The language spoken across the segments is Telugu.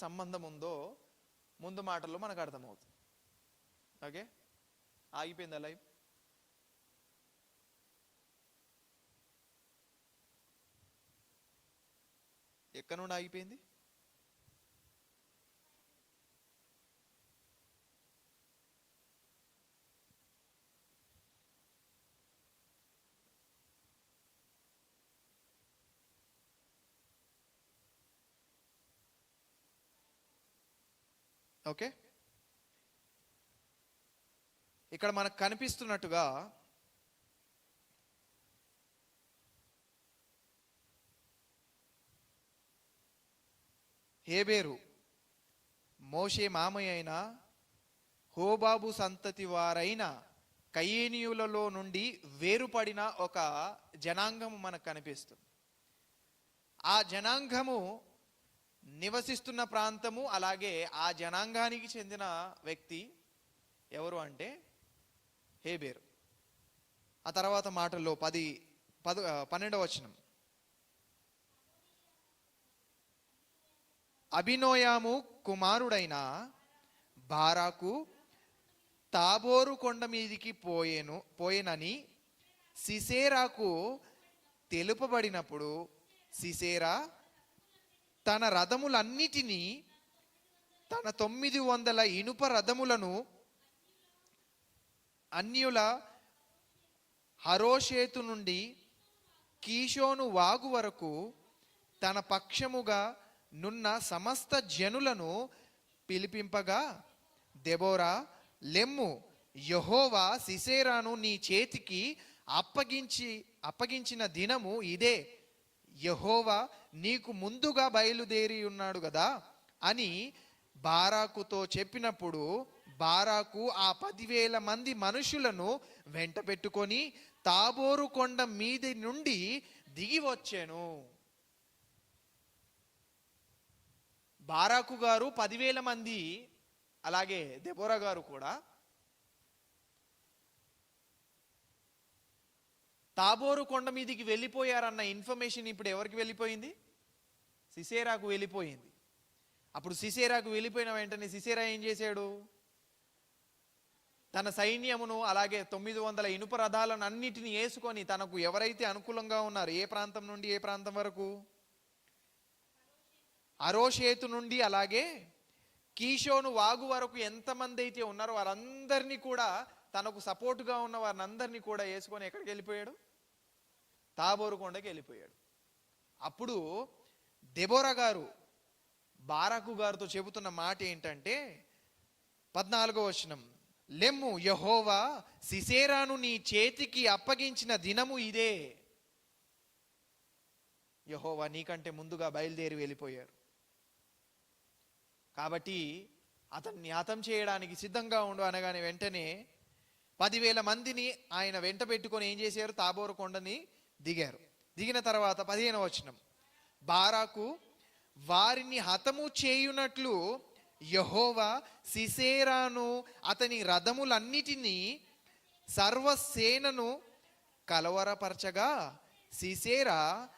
సంబంధం ఉందో ముందు మాటల్లో మనకు అర్థమవుతుంది. ఓకే? ఆగిపోయిందా లైవ్? ఎక్కడ నుండి ఆగిపోయింది? ఓకే? ఇక్కడ మనకు కనిపిస్తున్నట్టుగా హేబేరు మోషే మామయ్య అయిన హోబాబు సంతతి వారైన కయ్యేనియులలో నుండి వేరుపడిన ఒక జనాంగము మనకు కనిపిస్తుంది. ఆ జనాంగము నివసిస్తున్న ప్రాంతము అలాగే ఆ జనాంగానికి చెందిన వ్యక్తి ఎవరు అంటే హేబేరు. ఆ తర్వాత మాటల్లో పది పదు పన్నెండవ వచనం. అభినోయాము కుమారుడైన బారాకు తాబోరు కొండ మీదికి పోయేను పోయేనని సిసేరాకు తెలుపబడినప్పుడు సిసేరా తన రథములన్నిటినీ తన తొమ్మిది వందల ఇనుప రథములను అన్యుల హరోషేతు నుండి కీషోను వాగు వరకు తన పక్షముగా నున్న సమస్త జనులను పిలిపింపగా దెబోరా లెమ్ము యహోవా సిసేరాను నీ చేతికి అప్పగించి అప్పగించిన దినము ఇదే. యహోవా నీకు ముందుగా బయలుదేరి ఉన్నాడు కదా అని బారాకుతో చెప్పినప్పుడు బారాకు ఆ పదివేల మంది మనుషులను వెంట పెట్టుకొని తాబోరు కొండ మీది నుండి దిగి వచ్చాను. బారాకు గారు పదివేల మంది అలాగే దెబోరా గారు కూడా తాబోరు కొండ మీదికి వెళ్ళిపోయారన్న ఇన్ఫర్మేషన్ ఇప్పుడు ఎవరికి వెళ్ళిపోయింది? సిసేరాకు వెళ్ళిపోయింది. అప్పుడు సిసేరాకు వెళ్ళిపోయిన వెంటనే సిసేరా ఏం చేశాడు? తన సైన్యమును అలాగే తొమ్మిది వందల ఇనుప రథాలను అన్నిటిని వేసుకొని తనకు ఎవరైతే అనుకూలంగా ఉన్నారు ఏ ప్రాంతం నుండి ఏ ప్రాంతం వరకు? అరోషేతు నుండి అలాగే కీషోను వాగు వరకు ఎంతమంది అయితే ఉన్నారో వారందరినీ కూడా తనకు సపోర్టుగా ఉన్న వారిని అందరినీ కూడా వేసుకొని ఎక్కడికి వెళ్ళిపోయాడు? తాబోరు కొండకి వెళ్ళిపోయాడు. అప్పుడు దెబోరా గారు బారాకు గారితో చెబుతున్న మాట ఏంటంటే పద్నాలుగో వచనం లెమ్ము యహోవా సిసేరాను నీ చేతికి అప్పగించిన దినము ఇదే. యహోవా నీకంటే ముందుగా బయలుదేరి వెళ్ళిపోయారు. కాబట్టి అతన్ని హతం చేయడానికి సిద్ధంగా ఉండు అనగానే వెంటనే పదివేల మందిని ఆయన వెంట పెట్టుకొని ఏం చేశారు? తాబోరు కొండని దిగారు. దిగిన తర్వాత పదిహేను వచనం. బారాకు వారిని హతము చేయునట్లు యహోవా సిసేరాను అతని రథములన్నిటినీ సర్వసేనను కలవరపరచగా సిసేరా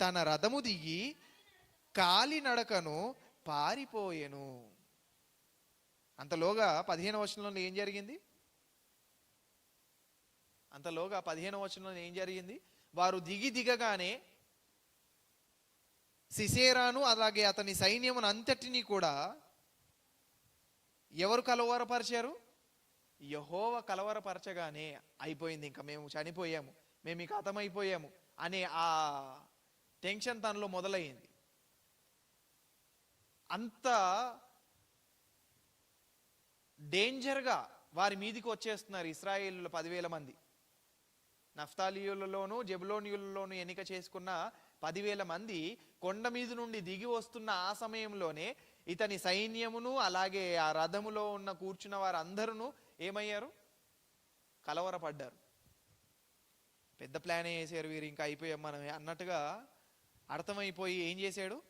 తన రథము దిగి కాలినడకను పారిపోయెను. అంతలోగా పదిహేను వచనంలో ఏం జరిగింది? అంతలోగా పదిహేను వచనంలో ఏం జరిగింది? వారు దిగి దిగగానే సిసేరాను అలాగే అతని సైన్యమును అంతటినీ కూడా ఎవరు కలవరపరిచారు? యహోవ కలవరపరచగానే అయిపోయింది. ఇంకా మేము చనిపోయాము. మేము ఇక అతమైపోయాము అనే ఆ టెన్షన్ తనలో మొదలయ్యింది. అంత డేంజర్గా వారి మీదికి వచ్చేస్తున్నారు ఇస్రాయేల్ పదివేల మంది. నఫ్తాలియులలోను జబులోనియులలోను ఎన్నిక చేసుకున్న పదివేల మంది కొండ మీద నుండి దిగి వస్తున్న ఆ సమయంలోనే ఇతని సైన్యమును అలాగే ఆ రథములో ఉన్న కూర్చున్న వారందరూ ఏమయ్యారు? కలవరపడ్డారు. పెద్ద ప్లానే వేసారు వీరు ఇంకా అయిపోయాం మనం. అన్నట్టుగా అర్థమైపోయి ఏం చేశాడు?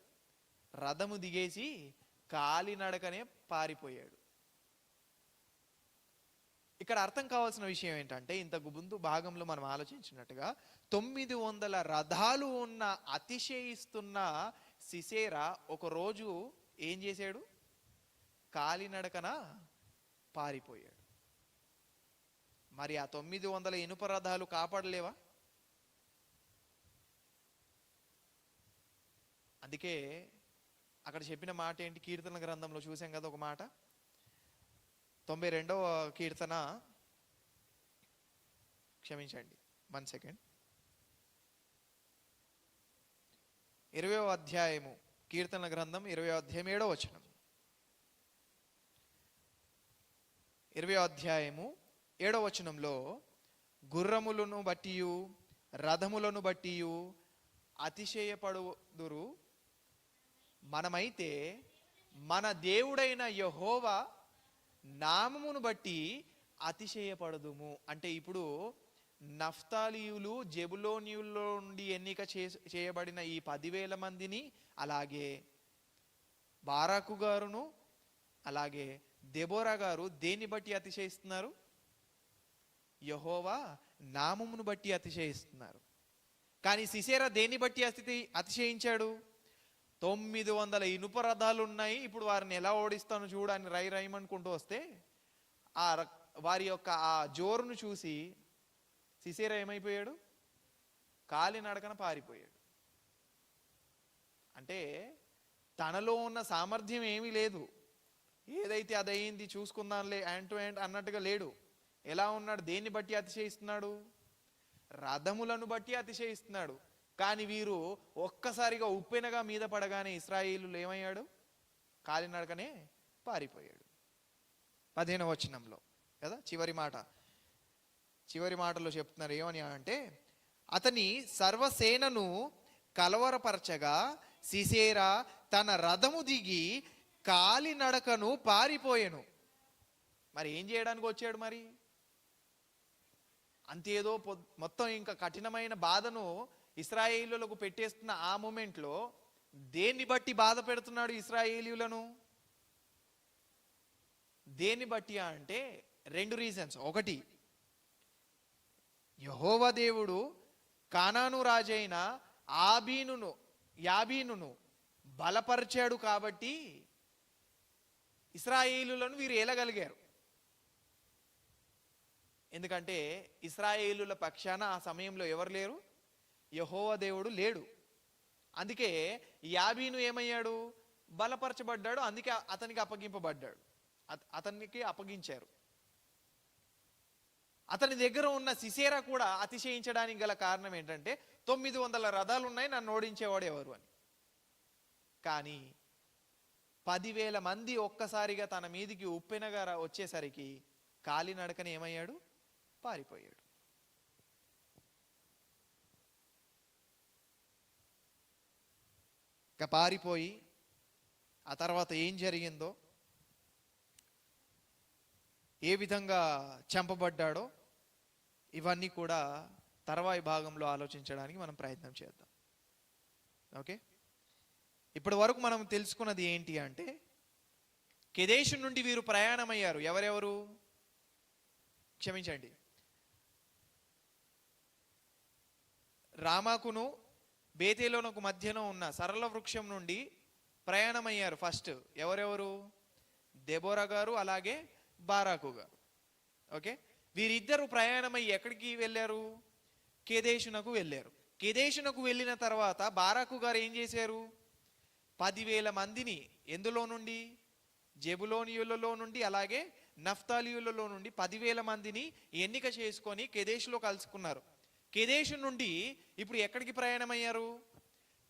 రథము దిగేసి కాలినడకనే పారిపోయాడు. ఇక్కడ అర్థం కావాల్సిన విషయం ఏంటంటే ఇంతకు ముందు భాగంలో మనం ఆలోచించినట్టుగా తొమ్మిది వందల రథాలు ఉన్న అతిశయిస్తున్న సిసేరా ఒక రోజు ఏం చేశాడు? కాలినడకన పారిపోయాడు. మరి ఆ తొమ్మిది వందల ఇనుప రథాలు కాపాడలేవా? అందుకే అక్కడ చెప్పిన మాట ఏంటి? కీర్తన గ్రంథంలో చూసాం కదా ఒక మాట? తొంభై రెండవ కీర్తన. క్షమించండి వన్ సెకండ్ ఇరవై అధ్యాయము కీర్తన గ్రంథం ఇరవై అధ్యాయం ఏడవ వచనం. ఇరవై అధ్యాయము ఏడవ వచనంలో గుర్రములను బట్టియు రథములను బట్టియు అతిశయపడుదురు. మనమైతే మన దేవుడైన యహోవా నామమును బట్టి అతిశయపడదుము. అంటే ఇప్పుడు నఫ్తాలీయులు జెబులోనియుల్లో నుండి ఎన్నిక చే- చేయబడిన ఈ పదివేల మందిని అలాగే బారాకు గారును అలాగే దెబోరా గారు దేన్ని బట్టి అతిశయిస్తున్నారు? యహోవా నామమును బట్టి అతిశయిస్తున్నారు. కానీ సిసేరా దేన్ని బట్టి అతి అతిశయించాడు? తొమ్మిది వందల ఇనుప రథాలు ఉన్నాయి. ఇప్పుడు వారిని ఎలా ఓడిస్తాను చూడని రై రైమనుకుంటూ వస్తే ఆ ర- వారి యొక్క ఆ జోరును చూసి సిసేరా ఏమైపోయాడు? కాలినడకన పారిపోయాడు. అంటే తనలో ఉన్న సామర్థ్యం ఏమీ లేదు. ఏదైతే అదయింది చూసుకుందాంలే యాండ్ టు యాండ్ అన్నట్టుగా లేడు. ఎలా ఉన్నాడు? దేన్ని బట్టి అతిశయిస్తున్నాడు? రథములను బట్టి అతిశయిస్తున్నాడు. కానీ వీరు ఒక్కసారిగా ఉప్పెనగా మీద పడగానే ఇస్రాయిలు ఏమయ్యాడు కాలినడకనే పారిపోయాడు. పదిహేను వచనంలో కదా? చివరి మాట. చివరి మాటలో చెప్తున్నారు ఏమని అంటే అతని సర్వసేనను కలవరపరచగా సిసేరా తన రథము దిగి కాలినడకను పారిపోయెను. మరి ఏం చేయడానికి వచ్చాడు మరి? అంతేదో పొద్- మొత్తం ఇంకా కఠినమైన బాధను ఇస్రాయేలీలకు పెట్టేస్తున్న ఆ మూమెంట్లో దేన్ని బట్టి బాధ పెడుతున్నాడు ఇస్రాయేలీలను? దేన్ని బట్టి అంటే రెండు రీజన్స్ ఒకటి యహోవ దేవుడు కానాను రాజైన ఆబీనును యాబీనును బలపరిచాడు కాబట్టి ఇస్రాయేలులను వీరు ఏలగలిగారు. ఎందుకంటే ఇస్రాయేలుల పక్షాన ఆ సమయంలో ఎవరు లేరు? యహోవ దేవుడు లేడు. అందుకే యాబీను ఏమయ్యాడు? బలపరచబడ్డాడు. అందుకే అతనికి అప్పగింపబడ్డాడు. అతనికి అప్పగించారు. అతని దగ్గర ఉన్న సిసేరా కూడా అతిశయించడానికి గల కారణం ఏంటంటే తొమ్మిది వందల రథాలు ఉన్నాయి నన్ను ఓడించేవాడు ఎవరు అని. కానీ పదివేల మంది ఒక్కసారిగా తన మీదికి ఉప్పెనగా వచ్చేసరికి కాలినడకన ఏమయ్యాడు? పారిపోయాడు. ఇక పారిపోయి ఆ తర్వాత ఏం జరిగిందో ఏ విధంగా చంపబడ్డాడో ఇవన్నీ కూడా తర్వాయి భాగంలో ఆలోచించడానికి మనం ప్రయత్నం చేద్దాం. ఓకే? ఇప్పటి వరకు మనం తెలుసుకున్నది ఏంటి అంటే కెదేశు నుండి వీరు ప్రయాణమయ్యారు. ఎవరెవరు? క్షమించండి. రామాకును బేతేలోనకు మధ్యలో ఉన్న సరళ వృక్షం నుండి ప్రయాణమయ్యారు ఫస్ట్. ఎవరెవరు? దెబోరా గారు అలాగే బారాకు గారు. ఓకే? వీరిద్దరు ప్రయాణమై ఎక్కడికి వెళ్ళారు? కేదేశునకు వెళ్ళారు. కేదేశునకు వెళ్ళిన తర్వాత బారాకు గారు ఏం చేశారు? పదివేల మందిని ఎందులో నుండి? జెబులోనియులలో నుండి అలాగే నఫ్తాలియులలో నుండి పదివేల మందిని ఎన్నిక చేసుకొని కెదేశ్లో కలుసుకున్నారు. కెదేశు నుండి ఇప్పుడు ఎక్కడికి ప్రయాణమయ్యారు?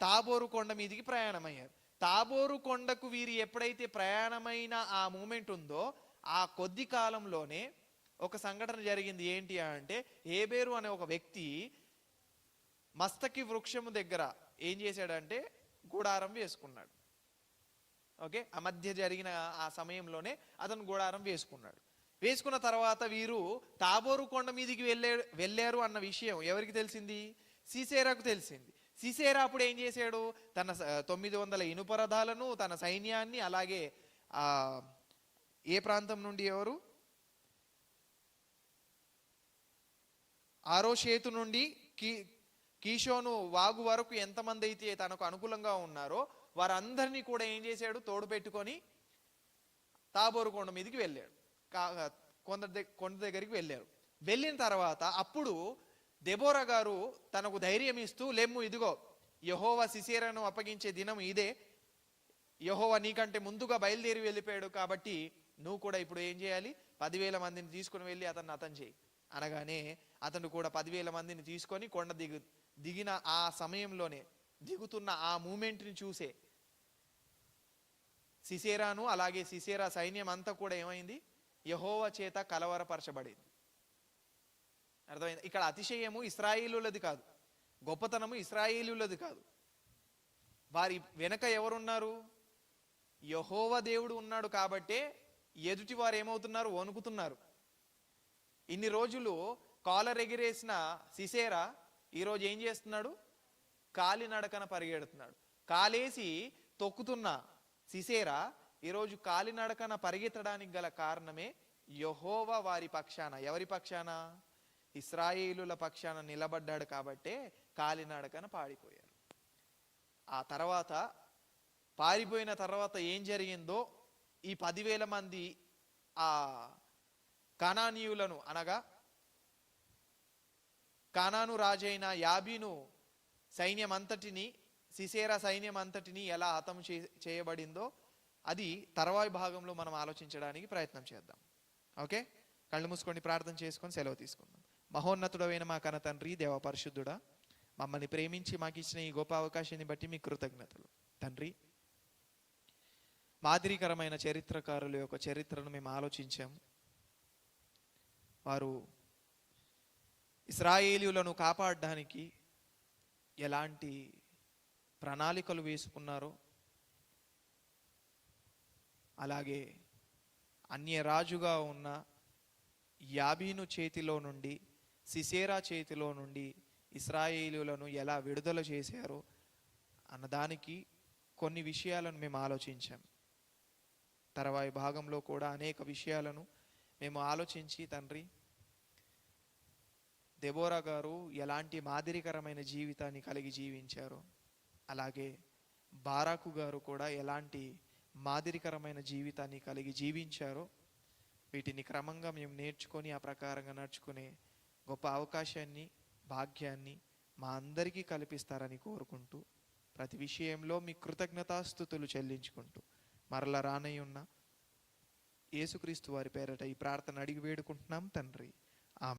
తాబోరు కొండ మీదికి ప్రయాణమయ్యారు. తాబోరు కొండకు వీరు ఎప్పుడైతే ప్రయాణమైన ఆ మూమెంట్ ఉందో ఆ కొద్ది కాలంలోనే ఒక సంఘటన జరిగింది. ఏంటి అంటే ఏబేరు అనే ఒక వ్యక్తి మస్తకి వృక్షము దగ్గర ఏం చేశాడంటే గుడారం వేసుకున్నాడు. ఓకే? ఆ మధ్య జరిగిన ఆ సమయంలోనే అతను గుడారం వేసుకున్నాడు. వేసుకున్న తర్వాత వీరు తాబోరు కొండ మీదికి వెళ్ళే వెళ్ళారు అన్న విషయం ఎవరికి తెలిసింది? సీసేరాకు తెలిసింది. సీసేరా అప్పుడు ఏం చేశాడు? తన తొమ్మిది వందల ఇనుపరథాలను తన సైన్యాన్ని అలాగే ఆ ఏ ప్రాంతం నుండి ఎవరు? ఆరో చేతు నుండి కీ కీషోను వాగు వరకు ఎంతమంది అయితే తనకు అనుకూలంగా ఉన్నారో వారందరినీ కూడా ఏం చేశాడు? తోడు పెట్టుకొని తాబోరు కొండ మీదకి వెళ్ళాడు. కొందరి కొండ దగ్గరికి వెళ్ళారు. వెళ్ళిన తర్వాత అప్పుడు దెబోరా గారు తనకు ధైర్యం ఇస్తూ లెమ్ము ఇదిగో యహోవా సిసేరను అప్పగించే దినం ఇదే. యహోవా నీకంటే ముందుగా బయలుదేరి వెళ్ళిపోయాడు కాబట్టి నువ్వు కూడా ఇప్పుడు ఏం చేయాలి? పదివేల మందిని తీసుకుని వెళ్ళి అతన్ని అతను చేయి. అనగానే అతను కూడా పదివేల మందిని తీసుకొని కొండ దిగు దిగిన ఆ సమయంలోనే దిగుతున్న ఆ మూమెంట్ని చూసే. సిసేరాను అలాగే సిసేరా సైన్యం అంతా కూడా ఏమైంది? యహోవ చేత కలవరపరచబడింది. అర్థమైంది? ఇక్కడ అతిశయము ఇస్రాయిలులది కాదు. గొప్పతనము ఇస్రాయిలులది కాదు. వారి వెనక ఎవరున్నారు? యహోవ దేవుడు ఉన్నాడు కాబట్టే ఎదుటి వారు ఏమవుతున్నారు? వణుకుతున్నారు. ఇన్ని రోజులు కాలర్ ఎగిరేసిన సిసేరా ఈరోజు ఏం చేస్తున్నాడు? కాలినడకన పరిగెడుతున్నాడు. కాలేసి తొక్కుతున్న సిసేరా ఈరోజు కాలినడకన పరిగెత్తడానికి గల కారణమే యహోవ వారి పక్షాన. ఎవరి పక్షాన? ఇస్రాయేలుల పక్షాన నిలబడ్డాడు కాబట్టే కాలినడకన పాడిపోయారు ఆ తర్వాత పారిపోయిన తర్వాత ఏం జరిగిందో ఈ పదివేల మంది ఆ కానానీయులను అనగా కానాను రాజైన యాబీను సైన్యం అంతటిని సిసేరా సైన్యం అంతటిని ఎలా హతం చే- చేయబడిందో అది తర్వాయి భాగంలో మనం ఆలోచించడానికి ప్రయత్నం చేద్దాం. ఓకే? కళ్ళు మూసుకొని ప్రార్థన చేసుకొని సెలవు తీసుకుందాం. మహోన్నతుడమైన మా కన తండ్రి దేవ పరిశుద్ధుడా మమ్మల్ని ప్రేమించి మాకు ఇచ్చిన ఈ గొప్ప అవకాశాన్ని బట్టి మీ కృతజ్ఞతలు. తండ్రి మాదిరికరమైన చరిత్రకారుల యొక్క చరిత్రను మేము ఆలోచించాం. వారు ఇస్రాయేలీలను కాపాడడానికి ఎలాంటి ప్రణాళికలు వేసుకున్నారో అలాగే అన్య రాజుగా ఉన్న యాబీను చేతిలో నుండి సిసేరా చేతిలో నుండి ఇస్రాయేలులను ఎలా విడుదల చేశారో అన్నదానికి కొన్ని విషయాలను మేము ఆలోచించాం. తర్వాయి భాగంలో కూడా అనేక విషయాలను మేము ఆలోచించి తండ్రి దెబోరా గారు ఎలాంటి మాదిరికరమైన జీవితాన్ని కలిగి జీవించారు అలాగే బారాకు గారు కూడా ఎలాంటి మాదిరికరమైన జీవితాన్ని కలిగి జీవించారో వీటిని క్రమంగా మేము నేర్చుకొని ఆ ప్రకారంగా నడుచుకునే గొప్ప అవకాశాన్ని భాగ్యాన్ని మా అందరికీ కల్పిస్తారని కోరుకుంటూ ప్రతి విషయంలో మీ కృతజ్ఞతాస్థుతులు చెల్లించుకుంటూ మరల రానయ్యున్న యేసుక్రీస్తు వారి పేరట ఈ ప్రార్థన అడిగి వేడుకుంటున్నాం తండ్రి.